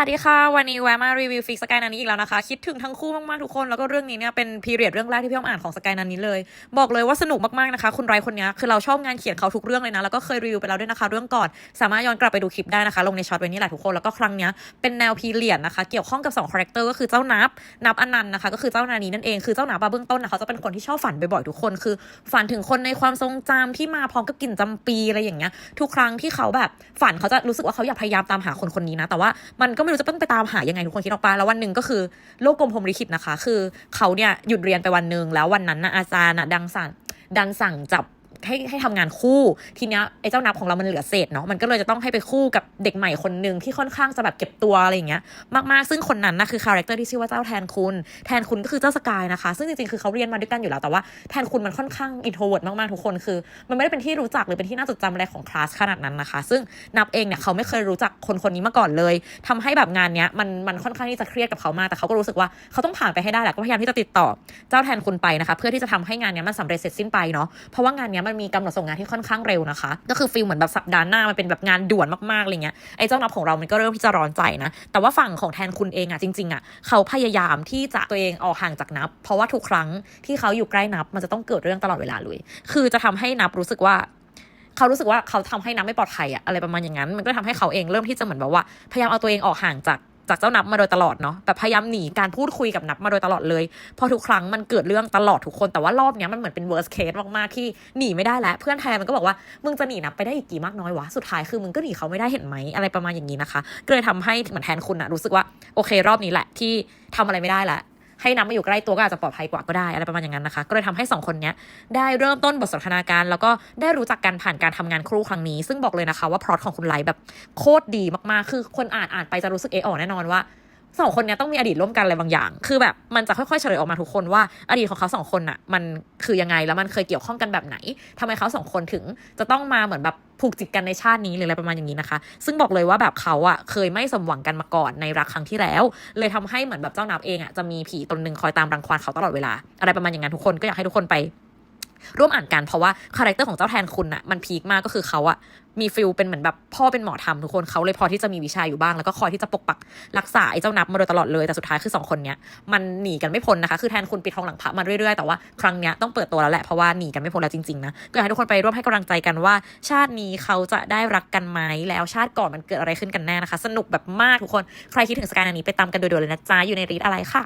สวัสดีค่ะ วันนี้แวะมารีวิวฟิกสกายนันนี้อีกแล้วนะคะ คิดถึงทั้งคู่มาก ๆ ทุกคน แล้วก็เรื่องนี้เนี่ยเป็นพีเรียดเรื่องแรกที่พี่อ้อมอ่านของสกายนันนี้เลย บอกเลยว่าสนุกมาก ๆ นะคะ คุณไรคนนี้คือเราชอบงานเขียนเขาทุกเรื่องเลยนะ แล้วก็เคยรีวิวไปแล้วด้วยนะคะ เรื่องก่อน สามารถย้อนกลับไปดูคลิปได้นะคะ ลงในช็อตไว้นี่แหละทุกคน แล้วก็ครั้งนี้เป็นแนวพีเรียดนะคะ เกี่ยวข้องกับ2คาแรคเตอร์ก็คือเจ้านับ นับอนันต์นะคะ ก็คือเจ้านานีนั่นเอง คือเจ้านับอะเบื้องต้นนะเขาจะเป็นคนที่ชอบฝันบ่อยๆทุกคน คือ ฝันถึงคนในความทรงจำที่มาพร้อมกับกลิ่นจำปีอะไรอย่างเงี้ย ทุกครั้งที่เขาแบบฝันเขาจะรู้สึกว่าเขาอยากพยายามตามหาคนคนนี้นะแต่ว่ามันก็ไม่รู้จะต้องไปตามหายังไงทุกคนคิดออกปะแล้ววันหนึ่งก็คือโลกกลมพรมลิขิตนะคะ คือเขาเนี่ยหยุดเรียนไปวันหนึ่งแล้ววันนั้นนะอาจารย์นะดังสั่งดันสั่งจับ ให้ให้ทำงานคู่ทีเนี้ยไอ้เจ้านับของเรามันเหลือเศษเนาะมันก็เลยจะต้องให้ไปคู่กับเด็กใหม่คนหนึ่งที่ค่อนข้างจะแบบเก็บตัวอะไรอย่างเงี้ยมากๆซึ่งคนนั้นนะคือคาแรคเตอร์ที่ชื่อว่าเจ้าแทนคุณ แทนคุณก็คือเจ้าสกายนะคะ ซึ่งจริงๆคือเขาเรียนมาด้วยกันอยู่แล้วแต่ว่าแทนคุณมันค่อนข้างอินโทรเวิร์ดมากๆทุกคนคือ มันไม่ได้เป็นที่รู้จักหรือเป็นที่น่าจดจำอะไรของคลาสขนาดนั้นนะคะ ซึ่งนับเองเนี่ยเขาไม่เคยรู้จักคนคนนี้มาก่อนเลยทำให้แบบงานเนี้ยมันมันค่อนข้างที่จะเครียดกับเขามากแต่เขาก็รู้สึกว่าเขาต้องผ่านไปให้ได้แหละก็พยายามที่จะติดต่อเจ้าแทนคุณไปนะคะ เพื่อที่จะทำให้งานเนี้ยมันสำเร็จเสร็จสิ้นไปเนาะเพราะว่างานเนี้ยมันมีกำหนดส่งงานที่ค่อนข้างเร็วนะคะ ก็คือฟีลเหมือนแบบสัปดาห์หน้ามันเป็นแบบงานด่วนมากๆอะไรเงี้ยไอ้เจ้านับของเรามันก็เริ่มที่จะร้อนใจนะแต่ว่าฝั่งของแทนคุณเองอะจริงๆอะเขาพยายามที่จะตัวเองออกห่างจากนับ เพราะว่าทุกครั้งที่เขาอยู่ใกล้นับ มันจะต้องเกิดเรื่องตลอดเวลาเลย คือจะทำให้นับรู้สึกว่าเขารู้สึกว่าเขาทำให้นับไม่ปลอดภัยอะอะไรประมาณอย่างนั้น มันก็ทำให้เขาเองเริ่มที่จะเหมือนแบบว่า พยายามเอาตัวเองออกห่างจาก จากเจ้านับมาโดยตลอดเนาะแบบพยายามหนีการพูดคุยกับนับมาโดยตลอดเลยพอทุกครั้งมันเกิดเรื่องตลอดทุกคนแต่ว่ารอบนี้มันเหมือนเป็น worst case มากๆที่หนีไม่ได้แล้ว เพื่อนแทนมันก็บอกว่ามึงจะหนีนับไปได้อีกกี่มากน้อยวะสุดท้ายคือมึงก็หนีเขาไม่ได้เห็นไหมอะไรประมาณอย่างนี้นะคะก็เลยทำให้เหมือนแทนคุณอะรู้สึกว่าโอเค รอบนี้แหละที่ทำอะไรไม่ได้ละ ให้นับมาอยู่ใกล้ตัวก็อาจจะปลอดภัยกว่าก็ได้อะไรประมาณอย่างนั้นนะคะ ก็เลยทำให้สองคนนี้ได้เริ่มต้นบทสนทนาการ แล้วก็ได้รู้จักกันผ่านการทำงานครูครั้งนี้ ซึ่งบอกเลยนะคะว่าพล็อตของคุณไลท์แบบโคตรดีมากๆ คือคนอ่านอ่านไปจะรู้สึกเอออแน่นอนว่า สองคนเนี้ยต้องมีอดีตร่วมกันอะไรบางอย่าง คือแบบมันจะค่อยๆเฉลยออกมาทุกคนว่าอดีตของเขาสองคนน่ะมันคือยังไงแล้วมันเคยเกี่ยวข้องกันแบบไหนทำไมเขาสองคนถึงจะต้องมาเหมือนแบบผูกจิตกันในชาตินี้หรืออะไรประมาณอย่างนี้นะคะ ซึ่งบอกเลยว่าแบบเขาอะเคยไม่สมหวังกันมาก่อนในรักครั้งที่แล้ว เลยทำให้เหมือนแบบเจ้านับเองอะจะมีผีตนหนึ่งคอยตามรังควานเขาตลอดเวลา อะไรประมาณอย่างนั้นทุกคนก็อยากให้ทุกคนไป ร่วมอ่านกันเพราะว่าคาแรคเตอร์ของเจ้าแทนคุณอะมันพีคมากก็คือเขาอะมีฟิลเป็นเหมือนแบบพ่อเป็นหมอทำทุกคนเขาเลยพอที่จะมีวิชาอยู่บ้างแล้วก็คอยที่จะปกปักรักษาไอ้เจ้านับมาโดยตลอดเลยแต่สุดท้ายคือสองคนเนี้ยมันหนีกันไม่พ้นนะคะคือแทนคุณปิดทองหลังพระมาเรื่อยๆแต่ว่าครั้งเนี้ยต้องเปิดตัวแล้วแหละเพราะว่าหนีกันไม่พ้นแล้วจริงๆนะก็อยากให้ทุกคนไปร่วมให้กำลังใจกันว่า ชาตินี้เขาจะได้รักกันไหมแล้วชาติก่อนมันเกิดอะไรขึ้นกันแน่นะคะ สนุกแบบมากทุกคนใครคิดถึงสกายนันนี้ไปตามกันโดยๆเลยนะจ๊ะอยู่ในรีดอะไรค่ะ